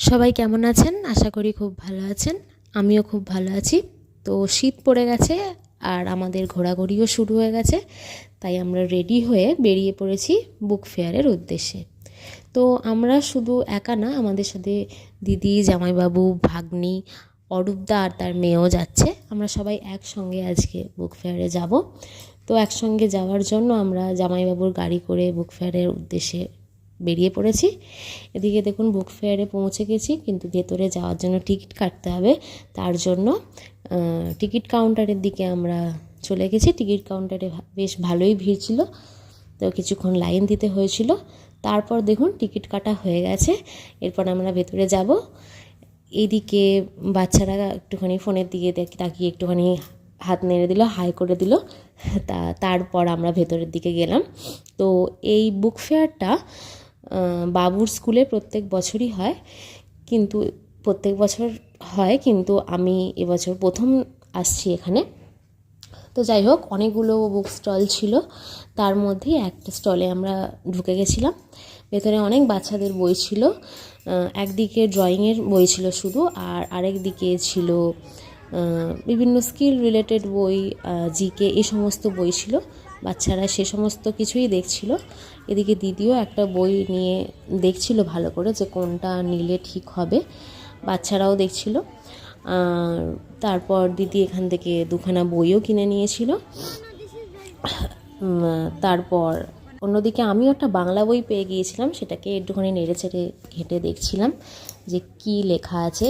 সবাই কেমন আছেন? আশা করি খুব ভালো আছেন। আমিও খুব ভালো আছি। তো শীত পড়ে গেছে আর আমাদের ঘোরাঘুরিও শুরু হয়ে গেছে, তাই আমরা রেডি হয়ে বেরিয়ে পড়েছি বুক ফেয়ারের উদ্দেশ্যে। তো আমরা শুধু একা না, আমাদের সাথে দিদি, জামাইবাবু, ভাগ্নি, অরূপদা আর তার মেয়েও যাচ্ছে। আমরা সবাই একসঙ্গে আজকে বুক ফেয়ারে যাব। তো একসঙ্গে যাওয়ার জন্য আমরা জামাইবাবুর গাড়ি করে বুক ফেয়ারের উদ্দেশ্যে বেরিয়ে পড়েছি। এদিকে দেখুন বুক ফেয়ারে পৌঁছে গেছি, কিন্তু ভেতরে যাওয়ার জন্য টিকিট কাটতে হবে। তার জন্য টিকিট কাউন্টারের দিকে আমরা চলে গেছি। টিকিট কাউন্টারে বেশ ভালোই ভিড় ছিল। তো কিছুক্ষণ লাইন দিতে হয়েছিল। তারপর দেখুন টিকিট কাটা হয়ে গেছে। এরপর আমরা ভেতরে যাব। এদিকে বাচ্চারা একটুখানি ফোনের দিকে তাকিয়ে একটুখানি হাত নেড়ে দিল, হাই করে দিল। তা তারপর আমরা ভেতরের দিকে গেলাম। তো এই বুক ফেয়ারটা বাবুর স্কুলে প্রত্যেক বছরই হয়, কিন্তু প্রত্যেক বছর হয়, কিন্তু আমি এবছর প্রথম আসছি এখানে। তো যাই হোক, অনেকগুলো বুক স্টল ছিল, তার মধ্যেই একটা স্টলে আমরা ঢুকে গেছিলাম। ভেতরে অনেক বাচ্চাদের বই ছিল একদিকে ড্রয়িংয়ের বই ছিল শুধু, আর আরেক দিকে ছিল বিভিন্ন স্কিল রিলেটেড বই জিকে এই সমস্ত বই ছিল। বাচ্চারা সে সমস্ত কিছুই দেখছিল। এদিকে দিদিও একটা বই নিয়ে দেখছিল ভালো করে যে কোনটা নিলে ঠিক হবে। বাচ্চারাও দেখছিল। তারপর দিদি এখান থেকে দুখানা বইও কিনে নিয়েছিল। তারপর অন্যদিকে আমিও একটা বাংলা বই পেয়ে গিয়েছিলাম, সেটাকে একটুখানি নেড়ে চেড়ে ঘেঁটে দেখছিলাম যে কি লেখা আছে,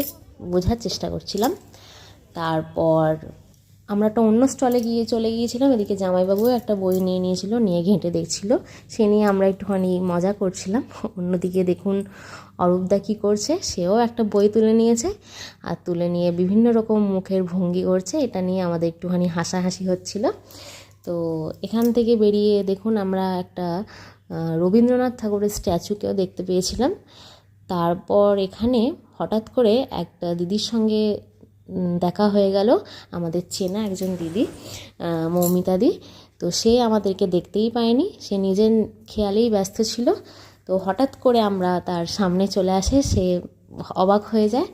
বোঝার চেষ্টা করছিলাম। তারপর আমরা একটা অন্য স্টলে গিয়ে চলে গিয়েছিলাম, এদিকে জামাইবাবুও একটা বই নিয়ে নিয়েছিল, নিয়ে ঘেঁটে দেখছিল। সে নিয়ে আমরা একটুখানি মজা করছিলাম। অন্যদিকে দেখুন অরূপদা কী করছে, সেও একটা বই তুলে নিয়েছে আর তুলে নিয়ে বিভিন্ন রকম মুখের ভঙ্গি করছে। এটা নিয়ে আমাদের একটুখানি হাসাহাসি হচ্ছিল। তো এখান থেকে বেরিয়ে দেখুন আমরা একটা রবীন্দ্রনাথ ঠাকুরের স্ট্যাচুকেও দেখতে পেয়েছিলাম। তারপর এখানে হঠাৎ করে একটা দিদির সঙ্গে দেখা হয়ে গেল আমাদের চেনা একজন দিদি আহ, মৌমিতা দি। তো সে আমাদেরকে দেখতেই পায়নি সে নিজের খেয়ালেই ব্যস্ত ছিল। তো হঠাৎ করে আমরা তার সামনে চলে আসে সে অবাক হয়ে যায়।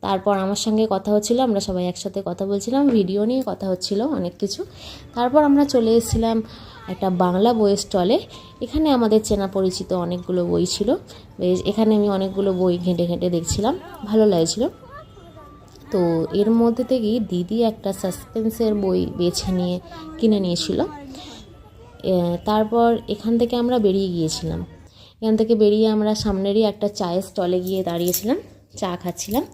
তারপর আমার সঙ্গে কথা হচ্ছিল আমরা সবাই একসাথে কথা বলছিলাম ভিডিও নিয়ে কথা হচ্ছিল অনেক কিছু। তারপর আমরা চলে এসেছিলাম একটা বাংলা বইয়ের স্টলে। এখানে আমাদের চেনা পরিচিত অনেকগুলো বই ছিল। বেশ এখানে আমি অনেকগুলো বই ঘেঁটে ঘেঁটে দেখছিলাম ভালো লাগছিল। তো এর মধ্যে থেকেই দিদি একটা সাসপেন্সের বই বেছে নিয়ে, কিনে নিয়েছিল। তারপর এখান থেকে আমরা বেরিয়ে গিয়েছিলাম। এখান থেকে বেরিয়ে আমরা সামনেরই একটা চায়ের স্টলে গিয়ে দাঁড়িয়েছিলাম। চা খাচ্ছিলাম।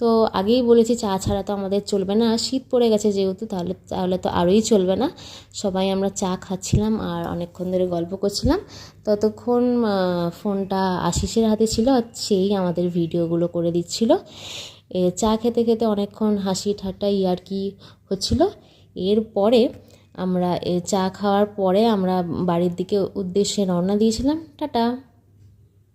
তো আগেই বলেছি চা ছাড়া তো আমাদের চলবে না। শীত পড়ে গেছে যেহেতু, তাহলে তাহলে তো আরোই চলবে না। সবাই আমরা চা খাচ্ছিলাম আর অনেকক্ষণ ধরে গল্প করছিলাম। ততক্ষণ ফোনটা আশিসের হাতে ছিল আর সেই আমাদের ভিডিওগুলো করে দিচ্ছিল। চা খেতে খেতে অনেকক্ষণ হাসি ঠাট্টা ইয়ার্কি হচ্ছিল। এরপরে আমরা চা খাওয়ার পরে আমরা বাড়ির দিকে উদ্দেশ্যে রওনা দিয়েছিলাম। টাটা!